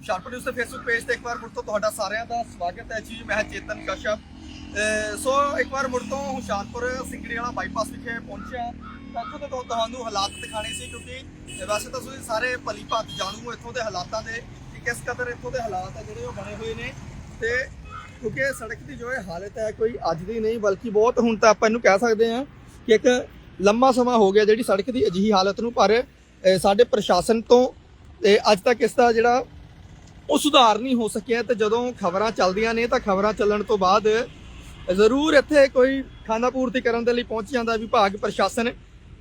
Hoshiarpur news ਦੇ Facebook page ਤੇ ਇੱਕ ਵਾਰ ਮੁੜ ਤੋਂ ਤੁਹਾਡਾ ਸਾਰਿਆਂ ਦਾ ਸਵਾਗਤ ਹੈ ਜੀ। ਮੈਂ ਚੇਤਨ ਕਸ਼ਪ ਸੋ ਇੱਕ ਵਾਰ ਮੁੜ ਤੋਂ ਹੁਸ਼ਿਆਰਪੁਰ ਸਿੰਗੜੀ ਵਾਲਾ ਬਾਈਪਾਸ ਵਿਖੇ ਪਹੁੰਚਿਆ। ਇੱਥੋਂ ਦੇ ਤੁਹਾਨੂੰ ਹਾਲਾਤ ਦਿਖਾਣੇ ਸੀ ਕਿਉਂਕਿ ਵੈਸੇ ਤਾਂ ਤੁਸੀਂ ਸਾਰੇ ਭਲੀ ਭਾਤ ਜਾਣੂ ਹੋ ਇੱਥੋਂ ਦੇ ਹਾਲਾਤਾਂ ਦੇ ਕਿ ਕਿਸ ਕਦਰ ਇੱਥੋਂ ਦੇ ਹਾਲਾਤ ਆ ਜਿਹੜੇ ਉਹ ਬਣੇ ਹੋਏ ਨੇ। ਤੇ ਕਿਉਂਕਿ ਸੜਕ ਦੀ ਜੋ ਇਹ ਹਾਲਤ ਹੈ ਕੋਈ ਅੱਜ ਦੀ ਨਹੀਂ, ਬਲਕਿ ਬਹੁਤ ਹੁਣ ਤਾਂ ਆਪਾਂ ਇਹਨੂੰ ਕਹਿ ਸਕਦੇ ਹਾਂ ਕਿ ਇੱਕ ਲੰਮਾ ਸਮਾਂ ਹੋ ਗਿਆ ਜਿਹੜੀ ਸੜਕ ਦੀ ਅਜਿਹੀ ਹਾਲਤ ਨੂੰ। ਪਰ ਸਾਡੇ ਪ੍ਰਸ਼ਾਸਨ ਤੋਂ ਅੱਜ ਤੱਕ ਇਸ ਦਾ ਜਿਹੜਾ ਉਹ ਸੁਧਾਰ ਨਹੀਂ ਹੋ ਸਕਿਆ ਤੇ ਜਦੋਂ ਖਬਰਾਂ ਚੱਲਦੀਆਂ ਨੇ ਤਾਂ ਖਬਰਾਂ ਚੱਲਣ ਤੋਂ ਬਾਅਦ ਜ਼ਰੂਰ ਇੱਥੇ ਕੋਈ ਖਾਨਾ ਪੂਰਤੀ ਕਰਨ ਦੇ ਲਈ ਪਹੁੰਚ ਜਾਂਦਾ ਵਿਭਾਗ ਪ੍ਰਸ਼ਾਸਨ।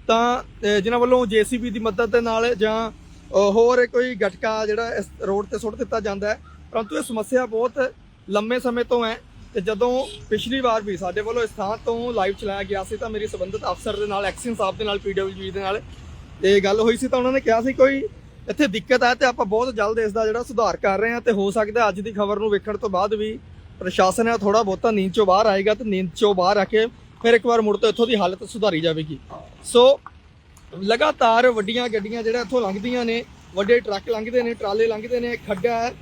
ਤਾਂ, ਅਹ, ਜਿਨ੍ਹਾਂ ਵੱਲੋਂ ਜੀਸੀਬੀ ਦੀ ਮਦਦ ਦੇ ਨਾਲ ਜਾਂ ਹੋਰ ਕੋਈ ਗਟਕਾ ਜਿਹੜਾ ਇਸ ਰੋਡ ਤੇ ਸੁੱਟ ਦਿੱਤਾ ਜਾਂਦਾ ਹੈ। ਪਰੰਤੂ ਇਹ ਸਮੱਸਿਆ ਬਹੁਤ ਲੰਮੇ ਸਮੇਂ ਤੋਂ ਹੈ ਤੇ ਜਦੋਂ ਪਿਛਲੀ ਵਾਰ ਵੀ ਸਾਡੇ ਵੱਲੋਂ ਇਸ ਥਾਂ ਤੋਂ ਲਾਈਵ ਚਲਾਇਆ ਗਿਆ ਸੀ ਤਾਂ ਮੇਰੀ ਸੰਬੰਧਿਤ ਅਫਸਰ ਦੇ ਨਾਲ, ਐਕਸ਼ਨ ਸਾਹਿਬ ਦੇ ਨਾਲ ਪੀਡਬਲਯੂ ਦੇ ਨਾਲ ਇਹ ਗੱਲ ਹੋਈ ਸੀ ਤਾਂ ਉਹਨਾਂ ਨੇ ਕਿਹਾ ਸੀ ਕੋਈ ਇੱਥੇ ਦਿੱਕਤ ਹੈ ਤੇ ਆਪਾਂ ਬਹੁਤ ਜਲਦ ਇਸ ਦਾ ਜਿਹੜਾ ਸੁਧਾਰ ਕਰ ਰਹੇ ਹਾਂ ਤੇ ਹੋ ਸਕਦਾ ਅੱਜ ਦੀ ਖਬਰ ਨੂੰ ਵੇਖਣ ਤੋਂ ਬਾਅਦ ਵੀ ਪ੍ਰਸ਼ਾਸਨ ਹੈ ਥੋੜਾ ਬਹੁਤਾ ਨੀਂਦ ਚੋਂ ਬਾਹਰ ਆਏਗਾ ਤੇ ਨੀਂਦ ਚੋਂ ਬਾਹਰ ਆ ਕੇ ਫਿਰ ਇੱਕ ਵਾਰ ਮੁੜ ਤੋਂ ਇੱਥੋਂ ਦੀ ਹਾਲਤ ਸੁਧਾਰੀ ਜਾਵੇਗੀ। ਸੋ ਲਗਾਤਾਰ ਵੱਡੀਆਂ ਗੱਡੀਆਂ ਜਿਹੜਾ ਇੱਥੋਂ ਲੰਘਦੀਆਂ ਨੇ, ਵੱਡੇ ਟਰੱਕ ਲੰਘਦੇ ਨੇ, ਟਰਾਲੇ ਲੰਘਦੇ ਨੇ ਖੱਡਾ ਹੈ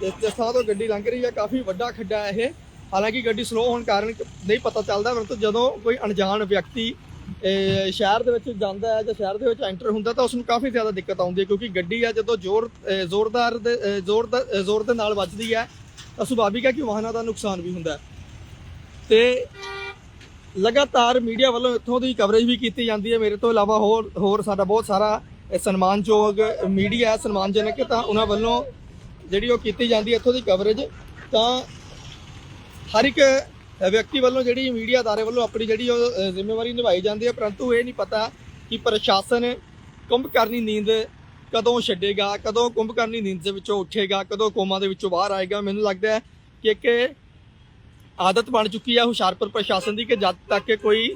ਜਿਸ ਜਿਸ ਥਾਂ ਤੋਂ ਗੱਡੀ ਲੰਘ ਰਹੀ ਹੈ, ਕਾਫੀ ਵੱਡਾ ਖੱਡਾ ਹੈ ਇਹ। ਹਾਲਾਂਕਿ ਗੱਡੀ ਸਲੋ ਹੋਣ ਕਾਰਨ ਨਹੀਂ ਪਤਾ ਚੱਲਦਾ, ਪਰੰਤੂ ਜਦੋਂ ਕੋਈ ਅਣਜਾਣ ਵਿਅਕਤੀ ਅਹ, ਸ਼ਹਿਰ ਦੇ ਵਿੱਚ ਜਾਂਦਾ ਹੈ ਜਾਂ ਸ਼ਹਿਰ ਦੇ ਵਿੱਚ ਐਂਟਰ ਹੁੰਦਾ ਤਾਂ ਉਸ ਨੂੰ ਕਾਫੀ ਜ਼ਿਆਦਾ ਦਿੱਕਤ ਆਉਂਦੀ ਹੈ ਕਿਉਂਕਿ ਗੱਡੀ ਆ ਜਦੋਂ ਜ਼ੋਰ ਜ਼ੋਰਦਾਰ ਦੇ ਅਹ, ਜ਼ੋਰ ਦਾ ਜ਼ੋਰ ਦੇ ਨਾਲ ਵੱਜਦੀ ਹੈ ਤਾਂ ਸੁਭਾਵਿਕ ਹੈ ਕਿ ਵਾਹਨਾਂ ਦਾ ਨੁਕਸਾਨ ਵੀ ਹੁੰਦਾ ਹੈ। ਤੇ ਲਗਾਤਾਰ ਮੀਡੀਆ ਵੱਲੋਂ ਇੱਥੋਂ ਦੀ ਕਵਰੇਜ ਵੀ ਕੀਤੀ ਜਾਂਦੀ ਹੈ। ਮੇਰੇ ਤੋਂ ਇਲਾਵਾ ਹੋਰ ਹੋਰ ਸਾਡਾ ਬਹੁਤ ਸਾਰਾ ਸਨਮਾਨਯੋਗ ਮੀਡੀਆ ਹੈ ਸਨਮਾਨਜਨਕ ਤਾਂ ਉਹਨਾਂ ਵੱਲੋਂ ਜਿਹੜੀ ਉਹ ਕੀਤੀ ਜਾਂਦੀ ਹੈ ਇੱਥੋਂ ਦੀ ਕਵਰੇਜ ਤਾਂ ਹਰ ਇੱਕ ਵਿਅਕਤੀ ਵੱਲੋਂ ਜਿਹੜੀ ਮੀਡੀਆ ਅਦਾਰੇ ਵੱਲੋਂ ਆਪਣੀ ਜਿਹੜੀ ਉਹ ਅ, ਜ਼ਿੰਮੇਵਾਰੀ ਨਿਭਾਈ ਜਾਂਦੀ ਹੈ ਪਰੰਤੂ ਇਹ ਨਹੀਂ ਪਤਾ ਕਿ ਪ੍ਰਸ਼ਾਸਨ ਕੁੰਭਕਰਨੀ ਨੀਂਦ ਕਦੋਂ ਛੱਡੇਗਾ ਕਦੋਂ ਕੁੰਭਕਰਨੀ ਨੀਂਦ ਦੇ ਵਿੱਚੋਂ ਉੱਠੇਗਾ ਕਦੋਂ ਕੋਮਾ ਦੇ ਵਿੱਚੋਂ ਬਾਹਰ ਆਏਗਾ। ਮੈਨੂੰ ਲੱਗਦਾ ਹੈ ਕਿ ਇੱਕ ਆਦਤ ਬਣ ਚੁੱਕੀ ਹੈ ਹੁਸ਼ਿਆਰਪੁਰ ਪ੍ਰਸ਼ਾਸਨ ਦੀ ਕਿ ਜਦ ਤੱਕ ਕੋਈ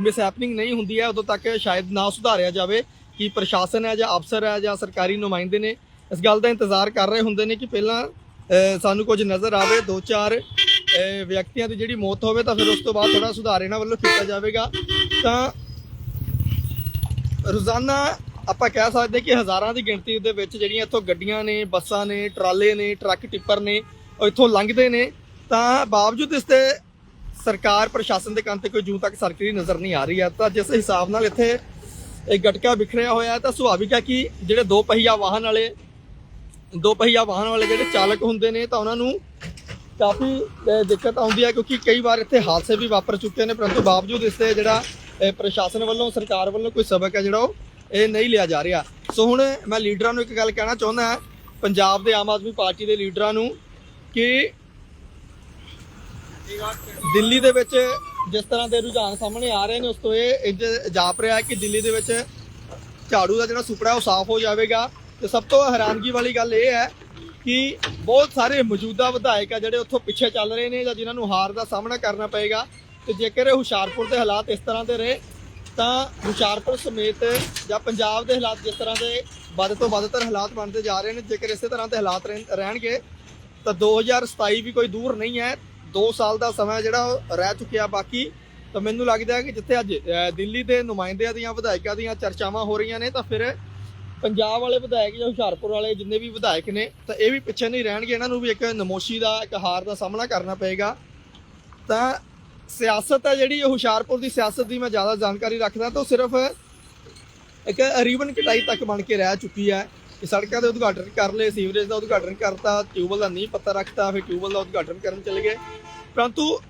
ਮਿਸਹੈਪਨਿੰਗ ਨਹੀਂ ਹੁੰਦੀ ਹੈ ਉਦੋਂ ਤੱਕ ਸ਼ਾਇਦ ਨਾ ਸੁਧਾਰਿਆ ਜਾਵੇ ਕਿ ਪ੍ਰਸ਼ਾਸਨ ਹੈ ਜਾਂ ਅਫਸਰ ਹੈ ਜਾਂ ਸਰਕਾਰੀ ਨੁਮਾਇੰਦੇ ਨੇ ਇਸ ਗੱਲ ਦਾ ਇੰਤਜ਼ਾਰ ਕਰ ਰਹੇ ਹੁੰਦੇ ਨੇ ਕਿ ਪਹਿਲਾਂ ਅ, ਸਾਨੂੰ ਕੁਝ ਨਜ਼ਰ ਆਵੇ। ਦੋ ਚਾਰ ਵਿਅਕਤੀਆਂ ਦੀ ਜਿਹੜੀ ਮੌਤ ਹੋਵੇ ਤਾਂ ਫਿਰ ਉਸ ਤੋਂ ਬਾਅਦ ਥੋੜਾ ਸੁਧਾਰ ਇਹਨਾਂ ਵੱਲੋਂ ਕੀਤਾ ਜਾਵੇਗਾ। ਤਾਂ ਰੋਜ਼ਾਨਾ ਆਪਾਂ ਕਹਿ ਸਕਦੇ ਕਿ ਹਜ਼ਾਰਾਂ ਦੀ ਗਿਣਤੀ ਦੇ ਵਿੱਚ ਜਿਹੜੀਆਂ ਇੱਥੋਂ ਗੱਡੀਆਂ ਨੇ, ਬੱਸਾਂ ਨੇ, ਟਰਾਲੇ ਨੇ, ਟਰੱਕ, ਟਿੱਪਰ ਨੇ, ਉਹ ਇੱਥੋਂ ਲੰਘਦੇ ਨੇ। ਤਾਂ ਬਾਵਜੂਦ ਇਸ ਤੇ ਸਰਕਾਰ, ਪ੍ਰਸ਼ਾਸਨ ਦੇ ਕੰਨ ਤੇ ਕੋਈ ਜੂ ਤੱਕ ਸਰਕਰੀ ਨਜ਼ਰ ਨਹੀਂ ਆ ਰਹੀ ਹੈ। ਤਾਂ ਜਿਸ ਹਿਸਾਬ ਨਾਲ ਇੱਥੇ ਇਹ ਗਟਕਾ ਵਿਖਰਿਆ ਹੋਇਆ ਹੈ, ਤਾਂ ਸੁਭਾਵਿਕ ਹੈ ਕਿ ਜਿਹੜੇ ਦੋ ਪਹੀਆ ਵਾਹਨ ਵਾਲੇ, ਦੋ ਪਹੀਆ ਵਾਹਨ ਵਾਲੇ ਜਿਹੜੇ ਚਾਲਕ ਹੁੰਦੇ ਨੇ, ਤਾਂ ਉਹਨਾਂ ਨੂੰ ਕਾਫੀ ਅਹ, ਦਿੱਕਤ ਆਉਂਦੀ ਹੈ ਕਿਉਂਕਿ ਕਈ ਵਾਰ ਇੱਥੇ ਹਾਦਸੇ ਵੀ ਵਾਪਰ ਚੁੱਕੇ ਨੇ ਪਰੰਤੂ ਬਾਵਜੂਦ ਇਸ ਤੇ ਜਿਹੜਾ ਅਹ, ਪ੍ਰਸ਼ਾਸਨ ਵੱਲੋਂ ਸਰਕਾਰ ਵੱਲੋਂ ਕੋਈ ਸਬਕ ਹੈ ਜਿਹੜਾ ਉਹ ਇਹ ਨਹੀਂ ਲਿਆ ਜਾ ਰਿਹਾ। ਸੋ ਹੁਣ ਮੈਂ ਲੀਡਰਾਂ ਨੂੰ ਇੱਕ ਗੱਲ ਕਹਿਣਾ ਚਾਹੁੰਦਾ ਹਾਂ ਪੰਜਾਬ ਦੇ ਆਮ ਆਦਮੀ ਪਾਰਟੀ ਦੇ ਲੀਡਰਾਂ ਨੂੰ ਕਿ ਦਿੱਲੀ ਦੇ ਵਿੱਚ ਜਿਸ ਤਰ੍ਹਾਂ ਦੇ ਰੁਝਾਨ ਸਾਹਮਣੇ ਆ ਰਹੇ ਨੇ ਉਸ ਤੋਂ ਇਹ ਇੰਜ ਜਾਪ ਰਿਹਾ ਹੈ ਕਿ ਦਿੱਲੀ ਦੇ ਵਿੱਚ ਝਾੜੂ ਦਾ ਜਿਹੜਾ ਸੁਪੜਾ ਉਹ ਸਾਫ਼ ਹੋ ਜਾਵੇਗਾ। ਤੇ ਸਭ ਤੋਂ ਹੈਰਾਨਗੀ ਵਾਲੀ ਗੱਲ ਇਹ ਹੈ ਕਿ ਬਹੁਤ ਸਾਰੇ ਮੌਜੂਦਾ ਵਿਧਾਇਕ ਆ ਜਿਹੜੇ ਉੱਥੋਂ ਪਿੱਛੇ ਚੱਲ ਰਹੇ ਨੇ ਜਾਂ ਜਿਨ੍ਹਾਂ ਨੂੰ ਹਾਰ ਦਾ ਸਾਹਮਣਾ ਕਰਨਾ ਪਏਗਾ। ਤੇ ਜੇਕਰ ਇਹ ਹੁਸ਼ਿਆਰਪੁਰ ਦੇ ਹਾਲਾਤ ਇਸ ਤਰ੍ਹਾਂ ਦੇ ਰਹੇ, ਤਾਂ ਹੁਸ਼ਿਆਰਪੁਰ ਸਮੇਤ ਜਾਂ ਪੰਜਾਬ ਦੇ ਹਾਲਾਤ ਜਿਸ ਤਰ੍ਹਾਂ ਦੇ ਵੱਧ ਤੋਂ ਵੱਧਤਰ ਹਾਲਾਤ ਬਣਦੇ ਜਾ ਰਹੇ ਨੇ, ਜੇਕਰ ਇਸੇ ਤਰ੍ਹਾਂ ਦੇ ਹਾਲਾਤ ਰਹਿਣ- ਰਹਿਣਗੇ, ਤਾਂ 2027 ਵੀ ਕੋਈ ਦੂਰ ਨਹੀਂ ਹੈ। 2 ਸਾਲ ਦਾ ਸਮਾਂ ਜਿਹੜਾ ਉਹ ਰਹਿ ਚੁੱਕਿਆ ਬਾਕੀ। ਤਾਂ ਮੈਨੂੰ ਲੱਗਦਾ ਹੈ ਕਿ ਜਿੱਥੇ ਅੱਜ ਦਿੱਲੀ ਦੇ ਨੁਮਾਇੰਦਿਆਂ ਦੀਆਂ, ਵਿਧਾਇਕਾਂ ਦੀਆਂ ਚਰਚਾਵਾਂ ਹੋ ਰਹੀਆਂ ਨੇ, ਤਾਂ ਫਿਰ ਪੰਜਾਬ ਵਾਲੇ ਵਿਧਾਇਕ ਜਾਂ ਹੁਸ਼ਿਆਰਪੁਰ ਵਾਲੇ ਜਿੰਨੇ ਵੀ ਵਿਧਾਇਕ ਨੇ, ਤਾਂ ਇਹ ਵੀ ਪਿੱਛੇ ਨਹੀਂ ਰਹਿਣਗੇ। ਇਹਨਾਂ ਨੂੰ ਵੀ ਇੱਕ ਨਮੋਸ਼ੀ ਦਾ, ਇੱਕ ਹਾਰ ਦਾ ਸਾਹਮਣਾ ਕਰਨਾ ਪਏਗਾ। ਤਾਂ ਸਿਆਸਤ ਹੈ ਜਿਹੜੀ ਹੁਸ਼ਿਆਰਪੁਰ ਦੀ ਸਿਆਸਤ ਦੀ ਮੈਂ ਜ਼ਿਆਦਾ ਜਾਣਕਾਰੀ ਰੱਖਦਾ ਤਾਂ ਉਹ ਸਿਰਫ ਇੱਕ ਰੀਬਨ ਕਟਾਈ ਤੱਕ ਬਣ ਕੇ ਰਹਿ ਚੁੱਕੀ ਹੈ। ਕਿ ਸੜਕਾਂ ਦੇ ਉਦਘਾਟਨ ਕਰ ਲਏ, ਸੀਵਰੇਜ ਦਾ ਉਦਘਾਟਨ ਕਰਤਾ ਟਿਊਬਲ ਦਾ ਨਹੀਂ ਪਤਾ ਰੱਖਤਾ, ਫਿਰ ਟਿਊਬਲ ਦਾ ਉਦਘਾਟਨ ਕਰਨ ਚਲੇ ਗਏ। ਪਰੰਤੂ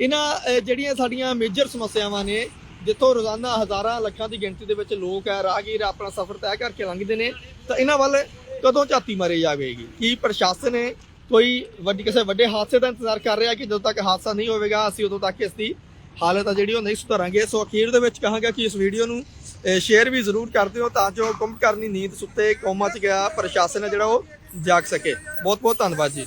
ਇਹਨਾਂ ਜਿਹੜੀਆਂ ਸਾਡੀਆਂ ਮੇਜਰ ਸਮੱਸਿਆਵਾਂ ਨੇ ਜਿੱਥੋਂ ਰੋਜ਼ਾਨਾ ਹਜ਼ਾਰਾਂ ਲੱਖਾਂ ਦੀ ਗਿਣਤੀ ਦੇ ਵਿੱਚ ਲੋਕ ਹੈ, ਰਾਹਗੀਰ ਆਪਣਾ ਸਫ਼ਰ ਤੈਅ ਕਰਕੇ ਲੰਘਦੇ ਨੇ, ਤਾਂ ਇਹਨਾਂ ਵੱਲ ਕਦੋਂ ਝਾਤੀ ਮਾਰੀ ਜਾਵੇਗੀ? ਕੀ ਪ੍ਰਸ਼ਾਸਨ ਹੈ ਕੋਈ ਵੱਡੀ ਕਿਸੇ ਵੱਡੇ ਹਾਦਸੇ ਦਾ ਇੰਤਜ਼ਾਰ ਕਰ ਰਿਹਾ ਕਿ ਜਦੋਂ ਤੱਕ ਹਾਦਸਾ ਨਹੀਂ ਹੋਵੇਗਾ, ਅਸੀਂ ਉਦੋਂ ਤੱਕ ਇਸ ਦੀ ਹਾਲਤ ਆ ਜਿਹੜੀ ਉਹ ਨਹੀਂ ਸੁਧਾਰਾਂਗੇ? ਸੋ ਅਖੀਰ ਦੇ ਵਿੱਚ ਕਹਾਂਗਾ ਕਿ ਇਸ ਵੀਡੀਓ ਨੂੰ ਸ਼ੇਅਰ ਵੀ ਜ਼ਰੂਰ ਕਰ ਦਿਓ ਤਾਂ ਜੋ ਕੁੰਭਕਰਨੀ ਨੀਂਦ ਸੁੱਤੇ, ਕੌਮਾਂ 'ਚ ਗਿਆ ਪ੍ਰਸ਼ਾਸਨ ਹੈ ਜਿਹੜਾ ਉਹ ਜਾਗ ਸਕੇ। ਬਹੁਤ ਬਹੁਤ ਧੰਨਵਾਦ ਜੀ।